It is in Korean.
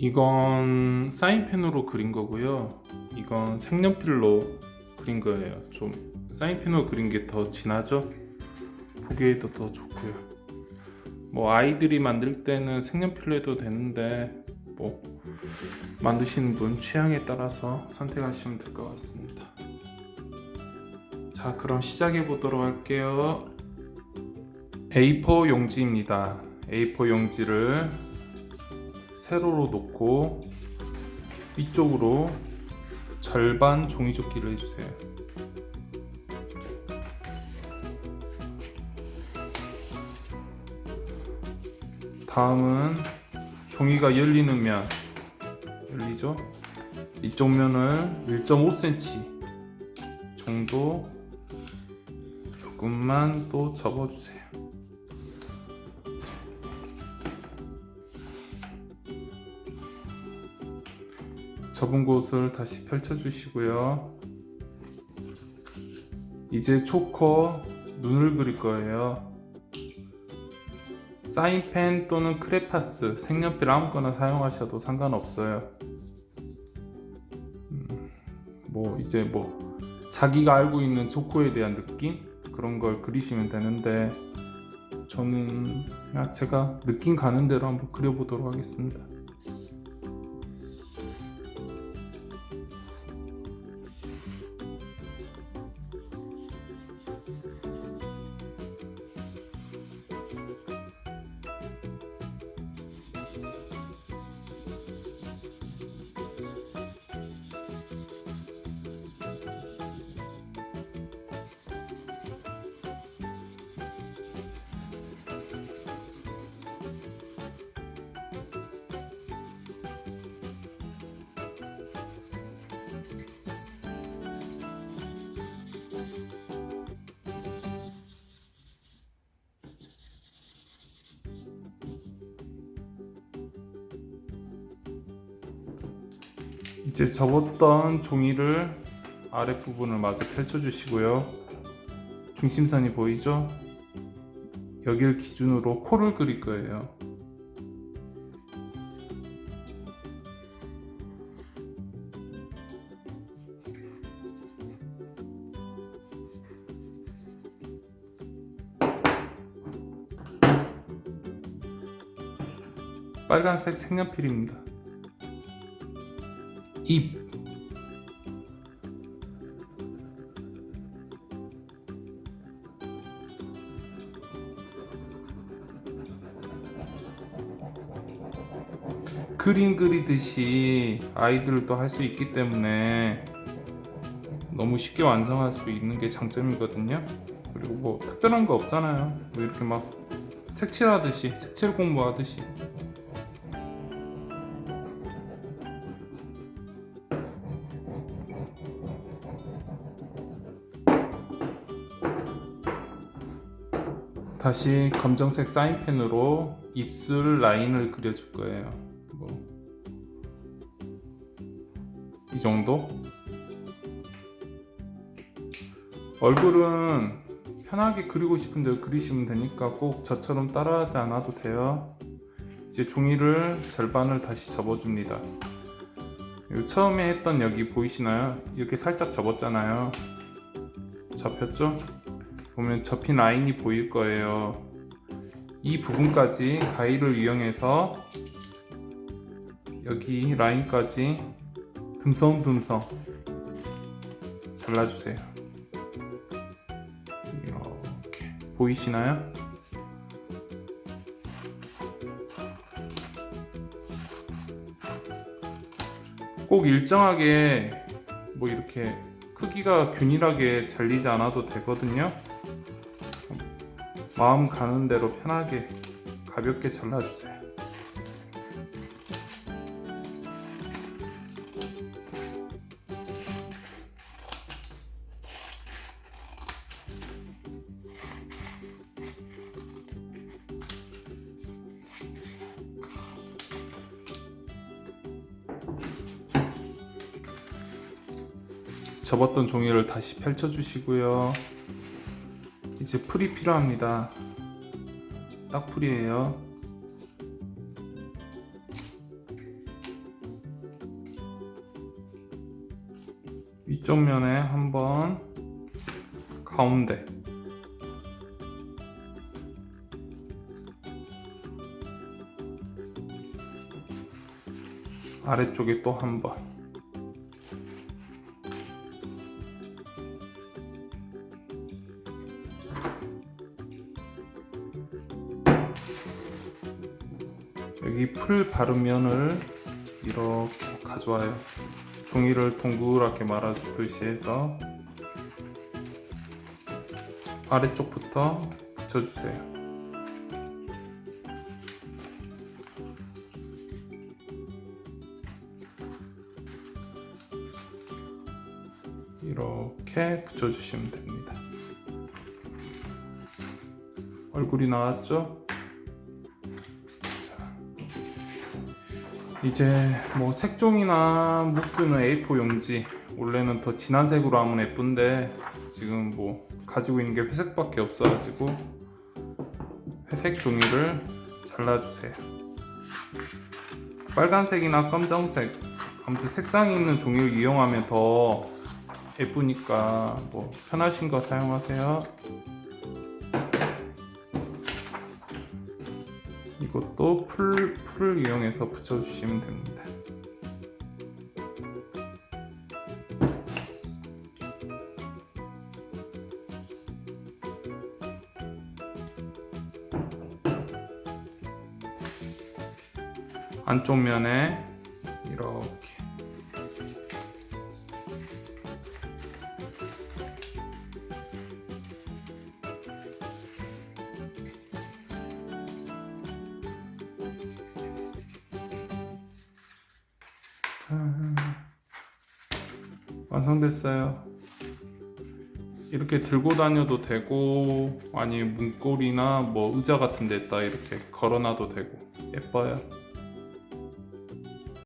이건 사인펜으로 그린 거고요. 이건 색연필로 그린 거예요. 좀 사인펜으로 그린 게 더 진하죠? 보기에도 더 좋고요. 뭐 아이들이 만들 때는 색연필로 해도 되는데 뭐 만드시는 분 취향에 따라서 선택하시면 될 것 같습니다. 자, 그럼 시작해 보도록 할게요. A4 용지입니다. A4 용지를 세로로 놓고 위쪽으로 절반 종이조끼를 해주세요. 다음은 종이가 열리는 면 열리죠? 이쪽 면을 1.5cm 정도 조금만 또 접어주세요. 접은 곳을 다시 펼쳐주시고요. 이제 초코 눈을 그릴 거예요. 사인펜 또는 크레파스, 색연필 아무거나 사용하셔도 상관없어요. 음, 뭐 이제 뭐 자기가 알고 있는 초코에 대한 느낌 그런 걸 그리시면 되는데 저는 제가 느낌 가는 대로 한번 그려보도록 하겠습니다. 이제 접었던 종이를 아랫부분을 마저 펼쳐주시고요. 중심선이 보이죠? 여기를 기준으로 코를 그릴 거예요. 빨간색 색연필입니다. 입 그림 그리듯이 아이들도 할 수 있기 때문에 너무 쉽게 완성할 수 있는 게 장점이거든요. 그리고 뭐 특별한 거 없잖아요. 뭐 이렇게 막 색칠하듯이 색칠 공부하듯이 다시 검정색 사인펜으로 입술 라인을 그려줄 거예요. 뭐, 이 정도? 얼굴은 편하게 그리고 싶은 대로 그리시면 되니까 꼭 저처럼 따라하지 않아도 돼요. 이제 종이를 절반을 다시 접어줍니다. 요 처음에 했던 여기 보이시나요? 이렇게 살짝 접었잖아요. 접혔죠? 보면 접힌 라인이 보일 거예요. 이 부분까지 가위를 이용해서 여기 라인까지 듬성듬성 잘라주세요. 이렇게 보이시나요? 꼭 일정하게 뭐 이렇게 크기가 균일하게 잘리지 않아도 되거든요. 마음 가는 대로 편하게 가볍게 잘라주세요. 접었던 종이를 다시 펼쳐 주시고요. 이제 풀이 필요합니다. 딱풀이에요. 위쪽 면에 한번 가운데 아래쪽에 또 한번 여기 풀 바른 면을 이렇게 가져와요. 종이를 동그랗게 말아주듯이 해서 아래쪽부터 붙여주세요. 이렇게 붙여주시면 됩니다. 얼굴이 나왔죠? 이제 뭐 색종이나 무스는 A4 용지 원래는 더 진한 색으로 하면 예쁜데 지금 뭐 가지고 있는 게 회색밖에 없어가지고 회색 종이를 잘라주세요. 빨간색이나 검정색 아무튼 색상이 있는 종이를 이용하면 더 예쁘니까 뭐 편하신 거 사용하세요. 이것도 풀 풀을 이용해서 붙여주시면 됩니다. 안쪽 면에 완성됐어요. 이렇게 들고 다녀도 되고 아니면 문고리나 뭐 의자 같은 데다 이렇게 걸어놔도 되고 예뻐요.